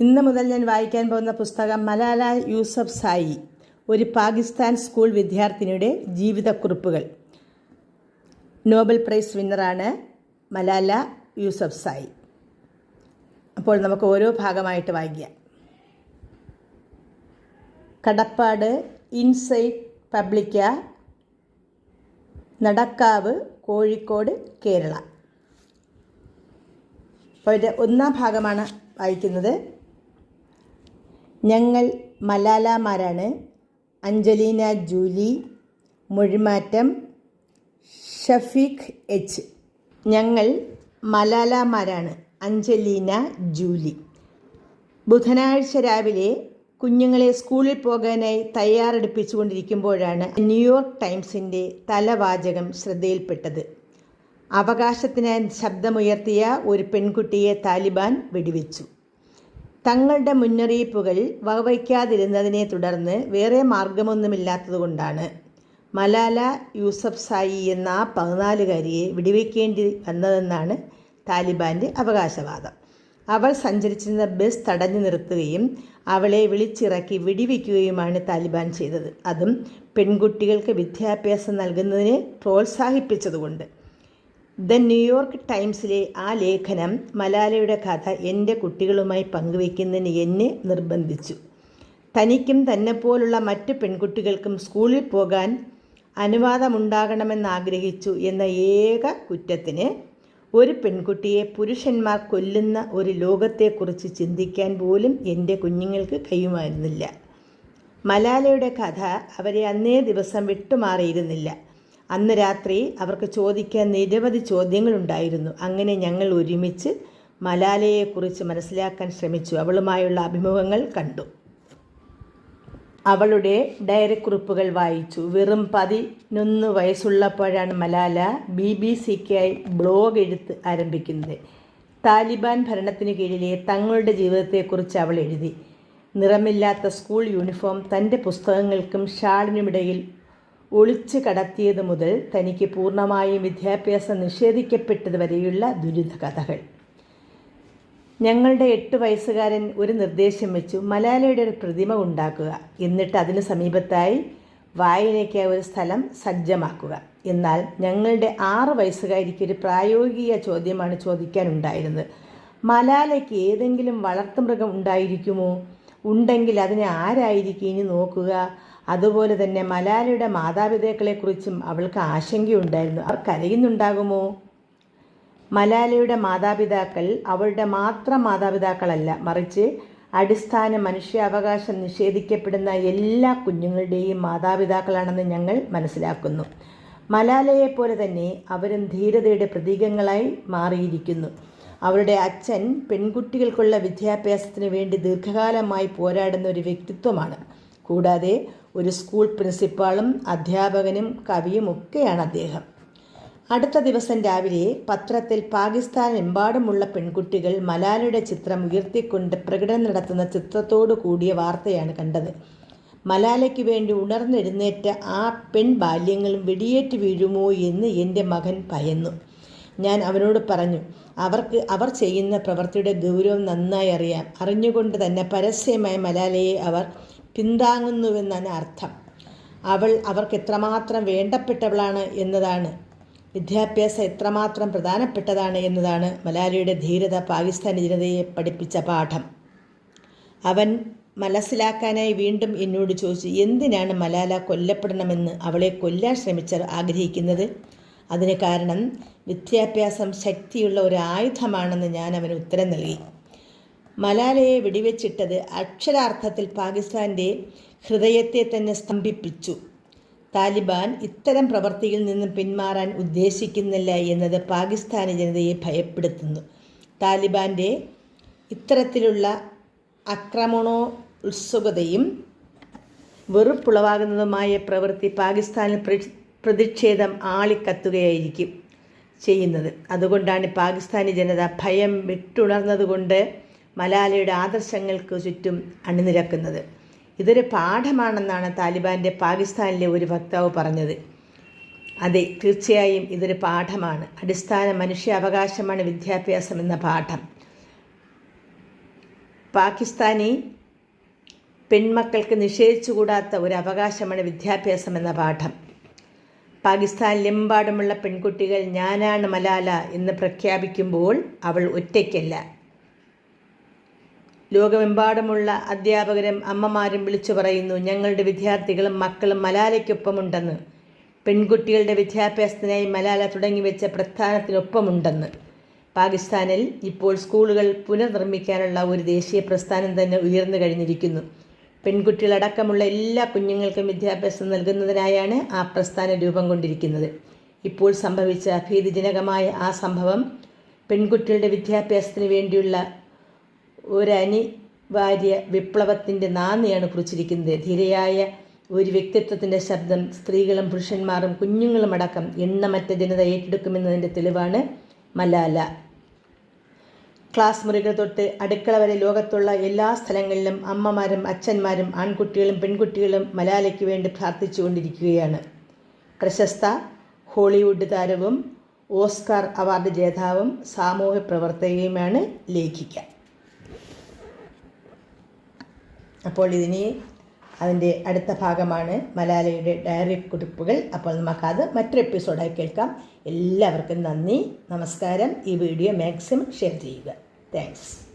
ഇന്ന് മുതൽ ഞാൻ വായിക്കാൻ പോകുന്ന പുസ്തകം മലാല യൂസഫ് സായി ഒരു പാകിസ്ഥാൻ സ്കൂൾ വിദ്യാർത്ഥിനിയുടെ ജീവിതക്കുറിപ്പുകൾ. നോബൽ പ്രൈസ് വിന്നറാണ് മലാല യൂസഫ് സായി. അപ്പോൾ നമുക്ക് ഓരോ ഭാഗമായിട്ട് വായിക്കാം. കടപ്പാട് ഇൻസൈറ്റ് പബ്ലിക്ക നടക്കാവ് കോഴിക്കോട് കേരള. അപ്പോൾ ഒന്നാം ഭാഗമാണ് വായിക്കുന്നത്. ഞങ്ങൾ മലാലമാരാണ്. അഞ്ജലീന ജൂലി മൊഴിമാറ്റം ഷഫീഖ് എച്ച്. ഞങ്ങൾ മലാലമാരാണ്. Angelina Julie. ബുധനാഴ്ച രാവിലെ കുഞ്ഞുങ്ങളെ സ്കൂളിൽ പോകാനായി തയ്യാറെടുപ്പിച്ചുകൊണ്ടിരിക്കുമ്പോഴാണ് ന്യൂയോർക്ക് ടൈംസിന്റെ തലവാചകം ശ്രദ്ധയിൽപ്പെട്ടത്. അവകാശത്തിനായി ശബ്ദമുയർത്തിയ ഒരു പെൺകുട്ടിയെ താലിബാൻ വെടിവെച്ചു. തങ്ങളുടെ മുന്നറിയിപ്പുകൾ വകവയ്ക്കാതിരുന്നതിനെ തുടർന്ന് വേറെ മാർഗമൊന്നുമില്ലാത്തതുകൊണ്ടാണ് മലാല യൂസഫ് സായി എന്ന ആ പതിനാലുകാരിയെ വെടിവെക്കേണ്ടി വന്നതെന്നാണ് താലിബാന്റെ അവകാശവാദം. അവൾ സഞ്ചരിച്ചിരുന്ന ബസ് തടഞ്ഞു നിർത്തുകയും അവളെ വിളിച്ചിറക്കി വെടിവെക്കുകയുമാണ് താലിബാൻ ചെയ്തത്. അതും പെൺകുട്ടികൾക്ക് വിദ്യാഭ്യാസം നൽകുന്നതിനെ പ്രോത്സാഹിപ്പിച്ചതുകൊണ്ട്. ദ ന്യൂയോർക്ക് ടൈംസിലെ ആ ലേഖനം മലാലയുടെ കഥ എന്റെ കുട്ടികളുമായി പങ്കുവയ്ക്കുന്നതിന് എന്നെ നിർബന്ധിച്ചു. തനിക്കും തന്നെപ്പോലുള്ള മറ്റ് പെൺകുട്ടികൾക്കും സ്കൂളിൽ പോകാൻ അനുവാദമുണ്ടാകണമെന്നാഗ്രഹിച്ചു എന്ന ഏക കുറ്റത്തിന് ഒരു പെൺകുട്ടിയെ പുരുഷന്മാർ കൊല്ലുന്ന ഒരു ലോകത്തെക്കുറിച്ച് ചിന്തിക്കാൻ പോലും എന്റെ കുഞ്ഞുങ്ങൾക്ക് കഴിയുമായിരുന്നില്ല. മലാലയുടെ കഥ അവരെ അന്നേ ദിവസം വിട്ടുമാറിയിരുന്നില്ല. അന്ന് രാത്രി അവർക്ക് ചോദിക്കാൻ നിരവധി ചോദ്യങ്ങളുണ്ടായിരുന്നു. അങ്ങനെ ഞങ്ങൾ ഒരുമിച്ച് മലാലയെക്കുറിച്ച് മനസ്സിലാക്കാൻ ശ്രമിച്ചു. അവളുമായുള്ള അഭിമുഖങ്ങൾ കണ്ടു. അവളുടെ ഡയറിക്കുറിപ്പുകൾ വായിച്ചു. വെറും പതിനൊന്ന് വയസ്സുള്ളപ്പോഴാണ് മലാല ബി ബി സിക്കായി ബ്ലോഗ് എഴുത്ത് ആരംഭിക്കുന്നത്. താലിബാൻ ഭരണത്തിനു കീഴിലെ തങ്ങളുടെ ജീവിതത്തെക്കുറിച്ച് അവൾ എഴുതി. നിറമില്ലാത്ത സ്കൂൾ യൂണിഫോം തന്റെ പുസ്തകങ്ങൾക്കും ഷാളിനുമിടയിൽ ഒളിച്ചു കടത്തിയത് മുതൽ തനിക്ക് പൂർണമായും വിദ്യാഭ്യാസം നിഷേധിക്കപ്പെട്ടത് വരെയുള്ള ദുരിത കഥകൾ ഞങ്ങളുടെ എട്ട് വയസ്സുകാരൻ ഒരു നിർദ്ദേശം വെച്ചു മലാലയുടെ ഒരു പ്രതിമ ഉണ്ടാക്കുക. എന്നിട്ട് അതിന് സമീപത്തായി വായനയ്ക്കായി ഒരു സ്ഥലം സജ്ജമാക്കുക. എന്നാൽ ഞങ്ങളുടെ ആറ് വയസ്സുകാരിക്ക് ഒരു പ്രായോഗിക ചോദ്യമാണ് ചോദിക്കാനുണ്ടായിരുന്നത്. മലാലയ്ക്ക് ഏതെങ്കിലും വളർത്തുമൃഗം ഉണ്ടായിരിക്കുമോ? ഉണ്ടെങ്കിൽ അതിനെ ആരായിരിക്കും ഇനി നോക്കുക? അതുപോലെ തന്നെ മലാലയുടെ മാതാപിതാക്കളെക്കുറിച്ചും അവൾക്ക് ആശങ്കയുണ്ടായിരുന്നു. അവർ കരയുന്നുണ്ടാകുമോ? മലാലയുടെ മാതാപിതാക്കൾ അവളുടെ മാത്രം മാതാപിതാക്കളല്ല മറിച്ച് അടിസ്ഥാന മനുഷ്യാവകാശം നിഷേധിക്കപ്പെടുന്ന എല്ലാ കുഞ്ഞുങ്ങളുടെയും മാതാപിതാക്കളാണെന്ന് ഞങ്ങൾ മനസ്സിലാക്കുന്നു. മലാലയെപ്പോലെ തന്നെ അവരും ധീരതയുടെ പ്രതീകങ്ങളായി മാറിയിരിക്കുന്നു. അവരുടെ അച്ഛൻ പെൺകുട്ടികൾക്കുള്ള വിദ്യാഭ്യാസത്തിന് വേണ്ടി ദീർഘകാലമായി പോരാടുന്ന ഒരു വ്യക്തിത്വമാണ്. കൂടാതെ ഒരു സ്കൂൾ പ്രിൻസിപ്പാളും അധ്യാപകനും കവിയും ഒക്കെയാണ് അദ്ദേഹം. അടുത്ത ദിവസം രാവിലെ പത്രത്തിൽ പാകിസ്ഥാനെമ്പാടുമുള്ള പെൺകുട്ടികൾ മലാലയുടെ ചിത്രം ഉയർത്തിക്കൊണ്ട് പ്രകടനം നടത്തുന്ന ചിത്രത്തോടു കൂടിയ വാർത്തയാണ് കണ്ടത്. മലാലയ്ക്ക് വേണ്ടി ഉണർന്നെഴുന്നേറ്റ ആ പെൺ ബാല്യങ്ങളും വെടിയേറ്റ് വീഴുമോ എന്ന് എന്റെ മകൻ ഭയന്നു. ഞാൻ അവനോട് പറഞ്ഞു അവർക്ക് അവർ ചെയ്യുന്ന പ്രവൃത്തിയുടെ ഗൗരവം നന്നായി അറിയാം. അറിഞ്ഞുകൊണ്ട് തന്നെ പരസ്യമായ മലാലയെ അവർ പിന്താങ്ങുന്നുവെന്നാണ് അർത്ഥം. അവൾ അവർക്ക് എത്രമാത്രം വേണ്ടപ്പെട്ടവളാണ് എന്നതാണ്. വിദ്യാഭ്യാസം എത്രമാത്രം പ്രധാനപ്പെട്ടതാണ് എന്നതാണ് മലാലിയുടെ ധീരത പാകിസ്ഥാനി ജനതയെ പഠിപ്പിച്ച പാഠം. അവൻ മനസ്സിലാക്കാനായി വീണ്ടും എന്നോട് ചോദിച്ചു എന്തിനാണ് മലാല കൊല്ലപ്പെടണമെന്ന് അവളെ കൊല്ലാൻ ശ്രമിച്ചർ ആഗ്രഹിക്കുന്നത്? അതിന് കാരണം വിദ്യാഭ്യാസം ശക്തിയുള്ള ഒരു ആയുധമാണെന്ന് ഞാൻ അവന് ഉത്തരം നൽകി. മലാലയെ വെടിവെച്ചിട്ടത് അക്ഷരാർത്ഥത്തിൽ പാകിസ്ഥാന്റെ ഹൃദയത്തെ തന്നെ സ്തംഭിപ്പിച്ചു. താലിബാൻ ഇത്തരം പ്രവൃത്തിയിൽ നിന്നും പിന്മാറാൻ ഉദ്ദേശിക്കുന്നില്ല എന്നത് പാകിസ്ഥാനി ജനതയെ ഭയപ്പെടുത്തുന്നു. താലിബാന്റെ ഇത്തരത്തിലുള്ള ആക്രമണോത്സുകതയും വെറുപ്പുളവാകുന്നതുമായ പ്രവൃത്തി പാകിസ്ഥാനിൽ പ്രതിഷേധം ആളിക്കത്തുകയായിരിക്കും ചെയ്യുന്നത്. അതുകൊണ്ടാണ് പാകിസ്ഥാനി ജനത ഭയം വിട്ടുണർന്നതുകൊണ്ട് മലാലയുടെ ആദർശങ്ങൾക്ക് ചുറ്റും അണിനിരക്കുന്നത്. ഇതൊരു പാഠമാണെന്നാണ് താലിബാന്റെ പാകിസ്ഥാനിലെ ഒരു വക്താവ് പറഞ്ഞത്. അതെ തീർച്ചയായും ഇതൊരു പാഠമാണ്. അടിസ്ഥാന മനുഷ്യാവകാശമാണ് വിദ്യാഭ്യാസം എന്ന പാഠം. പാകിസ്ഥാനി പെൺമക്കൾക്ക് നിഷേധിച്ചുകൂടാത്ത ഒരു അവകാശമാണ് വിദ്യാഭ്യാസം എന്ന പാഠം. പാകിസ്ഥാനിലെമ്പാടുമുള്ള പെൺകുട്ടികൾ ഞാനാണ് മലാല എന്ന് പ്രഖ്യാപിക്കുമ്പോൾ അവൾ ഒറ്റയ്ക്കല്ല ലോകമെമ്പാടുമുള്ള അധ്യാപകരും അമ്മമാരും വിളിച്ചു പറയുന്നു ഞങ്ങളുടെ വിദ്യാർത്ഥികളും മക്കളും മലാലയ്ക്കൊപ്പമുണ്ടെന്ന്. പെൺകുട്ടികളുടെ വിദ്യാഭ്യാസത്തിനായി മലാല തുടങ്ങിവെച്ച പ്രസ്ഥാനത്തിനൊപ്പമുണ്ടെന്ന്. പാകിസ്ഥാനിൽ ഇപ്പോൾ സ്കൂളുകൾ പുനർനിർമ്മിക്കാനുള്ള ഒരു ദേശീയ പ്രസ്ഥാനം തന്നെ ഉയർന്നു കഴിഞ്ഞിരിക്കുന്നു. പെൺകുട്ടികളടക്കമുള്ള എല്ലാ കുഞ്ഞുങ്ങൾക്കും വിദ്യാഭ്യാസം നൽകുന്നതിനായാണ് ആ പ്രസ്ഥാനം രൂപം കൊണ്ടിരിക്കുന്നത്. ഇപ്പോൾ സംഭവിച്ച ഭീതിജനകമായ ആ സംഭവം പെൺകുട്ടികളുടെ വിദ്യാഭ്യാസത്തിന് വേണ്ടിയുള്ള ഒരനിവാര്യ വിപ്ലവത്തിന്റെ നാന്ദിയാണ് കുറിച്ചിരിക്കുന്നത്. ധീരയായ ഒരു വ്യക്തിത്വത്തിന്റെ ശബ്ദം സ്ത്രീകളും പുരുഷന്മാരും കുഞ്ഞുങ്ങളും അടക്കം എണ്ണമറ്റ ജനത ഏറ്റെടുക്കുമെന്നതിന്റെ തെളിവാണ് മലാല. ക്ലാസ് മുറികൾ തൊട്ട് അടുക്കള വരെ ലോകത്തുള്ള എല്ലാ സ്ഥലങ്ങളിലും അമ്മമാരും അച്ഛന്മാരും ആൺകുട്ടികളും പെൺകുട്ടികളും മലാലയ്ക്ക് വേണ്ടി പ്രാർത്ഥിച്ചുകൊണ്ടിരിക്കുകയാണ്. പ്രശസ്ത ഹോളിവുഡ് താരവും ഓസ്കാർ അവാർഡ് ജേതാവും സാമൂഹ്യ പ്രവർത്തകയുമാണ് ലേഖിക. അപ്പോൾ ഇതിനി അതിന്റെ അടുത്ത ഭാഗമാണ് മലാലയുടെ ഡയറി കുറിപ്പുകൾ. അപ്പോൾ നമുക്കത് മറ്റൊരു എപ്പിസോഡായി കേൾക്കാം. എല്ലാവർക്കും നന്ദി. നമസ്കാരം. ഈ വീഡിയോ മാക്സിമം ഷെയർ ചെയ്യുക. താങ്ക്സ്